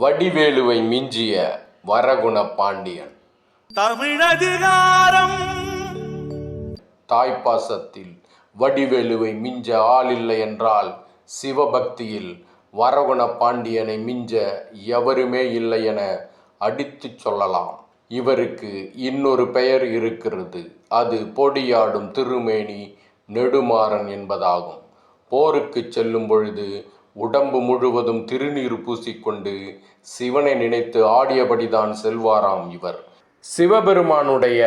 வடிவேலுவை மிஞ்சிய வரகுண பாண்டியன். தமிழதிகாரம். தாய்ப்பாசத்தில் வடிவேலுவை மிஞ்ச ஆளில்லை என்றால் சிவபக்தியில் வரகுண பாண்டியனை மிஞ்ச எவருமே இல்லை என அடித்துச் சொல்லலாம். இவருக்கு இன்னொரு பெயர் இருக்கிறது. அது பொடியாடும் திருமேனி நெடுமாறன் என்பதாகும். போருக்கு செல்லும் பொழுது உடம்பு முழுவதும் திருநீர் பூசிக்கொண்டு சிவனை நினைத்து ஆடியபடிதான் செல்வாராம் இவர். சிவபெருமானுடைய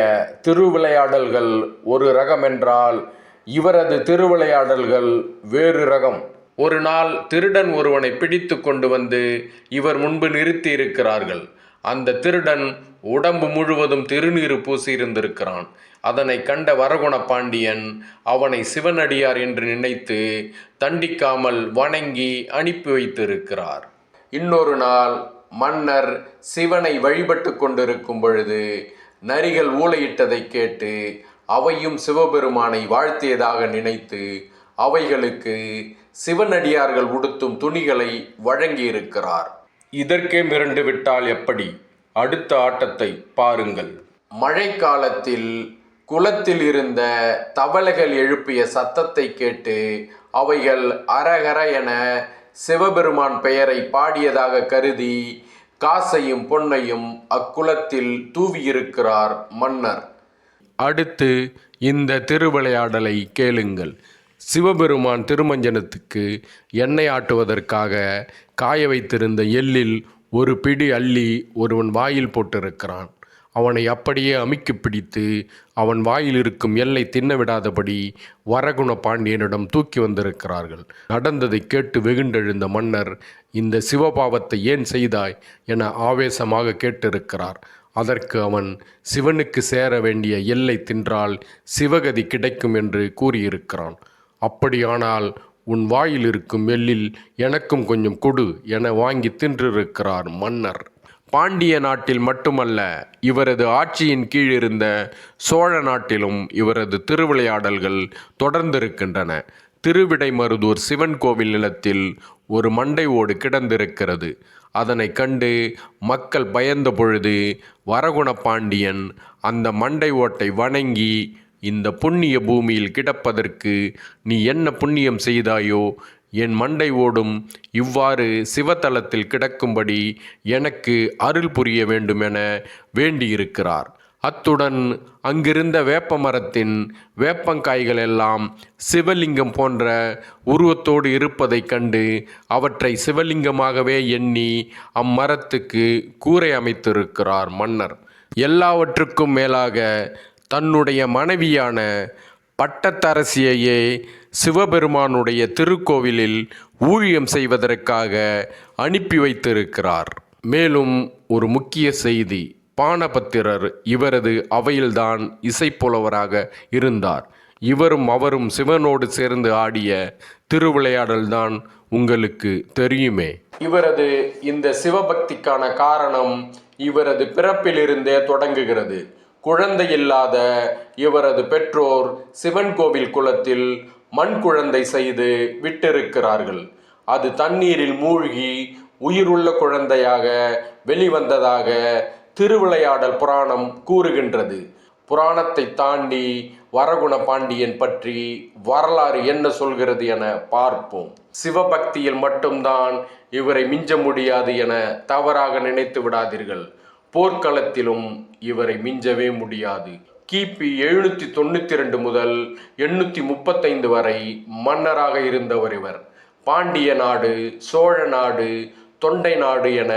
திருவிளையாடல்கள் ஒரு ரகம் என்றால் இவரது திருவிளையாடல்கள் வேறு ரகம். ஒரு நாள் திருடன் ஒருவனை பிடித்து கொண்டு வந்து இவர் முன்பு நிறுத்தி இருக்கிறார்கள் அந்த திருடன் உடம்பு முழுவதும் திருநீறு பூசியிருந்திருக்கிறான். அதனை கண்ட வரகுண பாண்டியன் அவனை சிவனடியார் என்று நினைத்து தண்டிக்காமல் வணங்கி அனுப்பி வைத்திருக்கிறார். இன்னொரு நாள் மன்னர் சிவனை வழிபட்டு கொண்டிருக்கும் பொழுது நரிகள் ஊளையிட்டதை கேட்டு அவையும் சிவபெருமானை வாழ்த்தியதாக நினைத்து அவைகளுக்கு சிவனடியார்கள் உடுத்தும் துணிகளை வழங்கியிருக்கிறார். இதற்கே மிரண்டு விட்டால் எப்படி? அடுத்த ஆட்டத்தை பாருங்கள். மழைக்காலத்தில் குளத்தில் இருந்த தவளைகள் எழுப்பிய சத்தத்தை கேட்டு அவைகள் அரகர என சிவபெருமான் பெயரை பாடியதாக கருதி காசையும் பொன்னையும் அக்குளத்தில் தூவியிருக்கிறார் மன்னர். அடுத்து இந்த திருவிளையாடலை கேளுங்கள். சிவபெருமான் திருமஞ்சனத்துக்கு எண்ணெய் ஆட்டுவதற்காக காய வைத்திருந்த எள்ளில் ஒரு பிடி அள்ளி ஒருவன் வாயில் போட்டிருக்கிறான். அவனை அப்படியே அமுக்கி பிடித்து அவன் வாயில் இருக்கும் எல்லை தின்ன விடாதபடி வரகுண பாண்டியனிடம் தூக்கி வந்திருக்கிறார்கள். நடந்ததை கேட்டு வெகுண்டெழுந்த மன்னர் இந்த சிவபாவத்தை ஏன் செய்தாய் என ஆவேசமாக கேட்டிருக்கிறார். அதற்கு அவன் சிவனுக்கு சேர வேண்டிய எல்லை தின்றால் சிவகதி கிடைக்கும் என்று கூறியிருக்கிறான். அப்படியானால் உன் வாயில் இருக்கும் எள்ளில் எனக்கும் கொஞ்சம் கொடு என வாங்கி தின்றிருக்கிறார் மன்னர். பாண்டிய நாட்டில் மட்டுமல்ல இவரது ஆட்சியின் கீழ் இருந்த சோழ நாட்டிலும் இவரது திருவிளையாடல்கள் தொடர்ந்திருக்கின்றன. திருவிடைமருதூர் சிவன் கோவில் நிலத்தில் ஒரு மண்டை ஓடு கிடந்திருக்கிறது. அதனை கண்டு மக்கள் பயந்த பொழுது வரகுண பாண்டியன் அந்த மண்டை ஓட்டை வணங்கி இந்த புண்ணிய பூமியில் கிடப்பதற்கு நீ என்ன புண்ணியம் செய்தாயோ என் மண்டை ஓடும் இவ்வாறு சிவத்தலத்தில் கிடக்கும்படி எனக்கு அருள் புரிய வேண்டுமென வேண்டியிருக்கிறார். அத்துடன் அங்கிருந்த வேப்ப மரத்தின் வேப்பங்காய்கள் எல்லாம் சிவலிங்கம் போன்ற உருவத்தோடு இருப்பதைக் கண்டு அவற்றை சிவலிங்கமாகவே எண்ணி அம்மரத்துக்கு கூரை அமைத்திருக்கிறார் மன்னர். எல்லாவற்றுக்கும் மேலாக தன்னுடைய மனைவியான பட்டத்தரசியையே சிவபெருமானுடைய திருக்கோவிலில் ஊழியம் செய்வதற்காக அனுப்பி வைத்திருக்கிறார். மேலும் ஒரு முக்கிய செய்தி பானபத்திரர் இவரது அவையில்தான் இசைப்புலவராக இருந்தார். இவரும் அவரும் சிவனோடு சேர்ந்து ஆடிய திருவிளையாடல்தான் உங்களுக்கு தெரியுமே. இவரது இந்த சிவபக்திக்கான காரணம் இவரது பிறப்பிலிருந்தே தொடங்குகிறது. குழந்தை இல்லாத இவரது பெற்றோர் சிவன் கோவில் குளத்தில் மண் குழந்தை செய்து விட்டிருக்கிறார்கள். அது தண்ணீரில் மூழ்கி உயிருள்ள குழந்தையாக வெளிவந்ததாக திருவிளையாடல் புராணம் கூறுகின்றது. புராணத்தை தாண்டி வரகுண பாண்டியன் பற்றி வரலாறு என்ன சொல்கிறது என பார்ப்போம். சிவபக்தியில் மட்டும்தான் இவரை மிஞ்ச முடியாது என தவறாக நினைத்து விடாதீர்கள். போர்க்களத்திலும் இவரை மிஞ்சவே முடியாது. கிபி எழுநூற்றி தொண்ணூற்றி ரெண்டு முதல் எண்ணூற்றி முப்பத்தைந்து வரை மன்னராக இருந்தவர் இவர். பாண்டிய நாடு சோழ நாடு தொண்டை நாடு என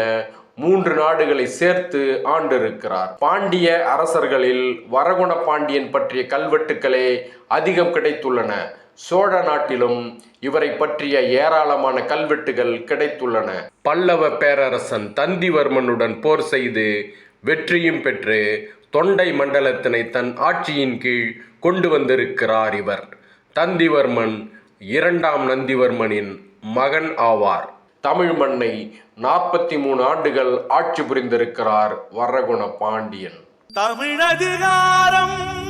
மூன்று நாடுகளை சேர்த்து ஆண்டிருக்கிறார். பாண்டிய அரசர்களில் வரகுண பாண்டியன் பற்றிய கல்வெட்டுக்களே அதிகம் கிடைத்துள்ளன. சோழ நாட்டிலும் இவரை பற்றிய ஏராளமான கல்வெட்டுகள் கிடைத்துள்ளன. பல்லவ பேரரசன் தந்திவர்மனுடன் போர் செய்து வெற்றியும் பெற்று தொண்டை மண்டலத்தினை தன் ஆட்சியின் கீழ் கொண்டு வந்திருக்கிறார் இவர். தந்திவர்மன் இரண்டாம் நந்திவர்மனின் மகன் ஆவார். தமிழ் மண்ணை நாற்பத்தி மூணு ஆண்டுகள் ஆட்சி புரிந்திருக்கிறார் வரகுண பாண்டியன். தமிழதிகாரம்